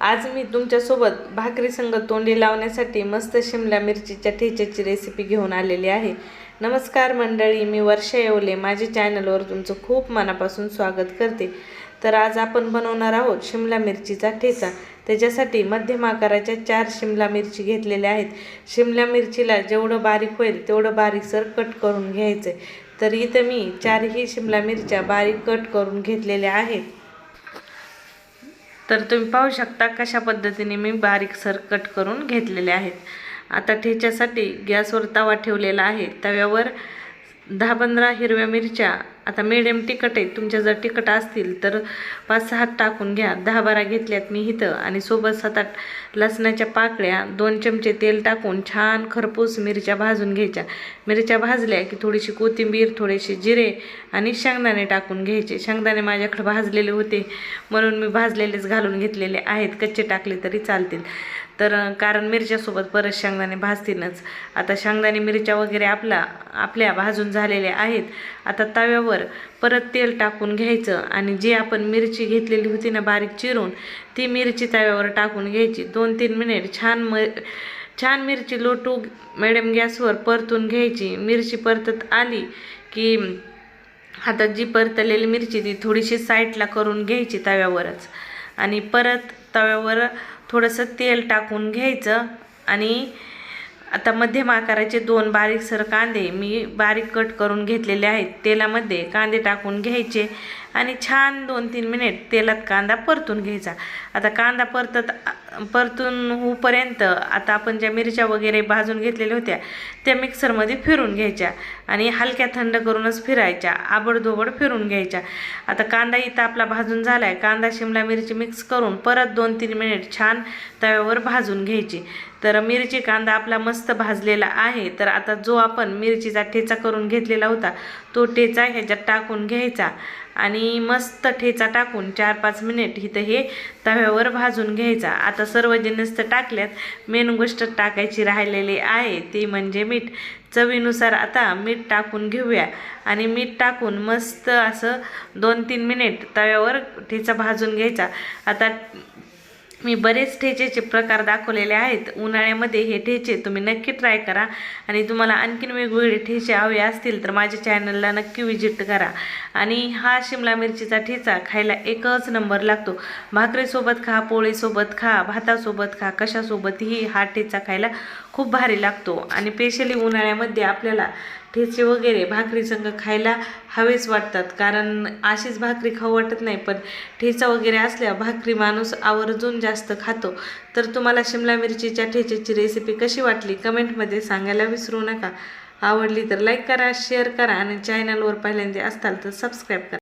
आज मी तुमच्यासोबत भाकरीसंग तोंडी लावण्यासाठी मस्त शिमला मिरचीच्या ठेच्याची रेसिपी घेऊन आलेली आहे. नमस्कार मंडळी मी वर्षा येवले. माझ्या चॅनलवर तुमचं खूप मनापासून स्वागत करते. तर आज आपण बनवणार आहोत शिमला मिरचीचा ठेचा. त्याच्यासाठी मध्यम आकाराच्या चार शिमला मिरची घेतलेल्या आहेत. शिमला मिरचीला जेवढं बारीक होईल तेवढं बारीकसर कट करून घ्यायचं तर इथं मी चारही शिमला मिरच्या बारीक कट करून घेतलेल्या आहेत. तर तुम्ही पाहू शकता कशा पद्धतीने मी बारीक सर कट करून घेतलेले आहेत. आता ठेच्यासाठी गॅसवर तवा ठेवलेला आहे. तव्यावर दहा पंधरा हिरव्या मिरच्या आता मिडियम तिखट आहे तुमच्या जर तिखट असतील तर पाच सहा टाकून घ्या. दहा बारा घेतल्यात मी इथं. आणि सोबत सात आठ लसणाच्या पाकळ्या दोन चमचे तेल टाकून छान खरपूस मिरच्या भाजून घ्यायच्या. मिरच्या भाजल्या की थोडीशी कोथिंबीर थोडेसे जिरे आणि शेंगदाणे टाकून घ्यायचे. शेंगदाणे माझ्याकडे भाजलेले होते. म्हणून मी भाजलेलेच घालून घेतलेले आहेत. कच्चे टाकले तरी चालतील. तर कारण मिरच्यासोबत परत शेंगदाणे भाजतीलच. आता शेंगदाणे मिरच्या वगैरे आपला आपल्या भाजून झालेल्या आहेत. आता तव्यावर परत तेल टाकून घ्यायचं आणि जी आपण मिरची घेतलेली होती ना बारीक चिरून ती मिरची तव्यावर टाकून घ्यायची. दोन तीन मिनिट छान म छान मिरची लोटू मॅडम गॅसवर परतून घ्यायची. मिरची परतत आली की हातात जी परतलेली मिरची ती थोडीशी साईडला करून घ्यायची तव्यावरच. आणि परत तव्यावर थोडंसं तेल टाकून घ्यायचं आणि आता मध्यम आकाराचे दोन बारीकसर कांदे मी बारीक कट करून घेतलेले आहेत. तेलामध्ये कांदे टाकून घ्यायचे आणि छान दोन तीन मिनिट तेलात कांदा परतून घ्यायचा. आता कांदा परतत परतून होऊपर्यंत आता आपण ज्या मिरच्या वगैरे भाजून घेतलेल्या होत्या त्या मिक्सरमध्ये फिरून घ्यायच्या आणि हलक्या थंड करूनच फिरायच्या आबडधोबड फिरून घ्यायच्या. आता कांदा इथं आपला भाजून झाला आहे कांदा शिमला मिरची मिक्स करून परत दोन तीन मिनिट छान तव्यावर भाजून घ्यायची. तर मिरची कांदा आपला मस्त भाजलेला आहे तर आता जो आपण मिरचीचा ठेचा करून घेतलेला होता तो ठेचा ह्याच्यात टाकून घ्यायचा आणि मस्त ठेचा टाकून चार पाच मिनिट इथं हे तव्यावर भाजून घ्यायचा. आता सर्व जिन्नस तर टाकल्यात मेन गोष्ट टाकायची राहिलेली आहे ती म्हणजे मीठ. चवीनुसार आता मीठ टाकून घेऊया. आणि मीठ टाकून मस्त असं दोन तीन मिनिट तव्यावर ठेचा भाजून घ्यायचा. आता मी बरेच ठेचेचे प्रकार दाखवलेले आहेत. उन्हाळ्यामध्ये हे ठेचे तुम्ही नक्की ट्राय करा. आणि तुम्हाला आणखीन वेगवेगळे ठेचे हवे असतील तर माझ्या चॅनलला नक्की विजिट करा. आणि हा शिमला मिरचीचा ठेचा खायला एकच नंबर लागतो. भाकरीसोबत खा पोळीसोबत खा भातासोबत खा कशासोबतही हा ठेचा खायला खूप भारी लागतो. आणि स्पेशली उन्हाळ्यामध्ये आपल्याला ठेचे वगैरे भाकरी संग खायला हवेच वाटतात. कारण अशीच भाकरी खाऊ वाटत नाही पण ठेचा वगैरे असल्या भाकरी माणूस आवर्जून जास्त खातो. तर तुम्हाला शिमला मिरचीच्या ठेच्याची रेसिपी कशी वाटली? कमेंटमध्ये सांगायला विसरू नका. आवडली तर लाईक करा शेअर करा आणि चॅनलवर पहिल्यांदा असताल तर सबस्क्राईब करा.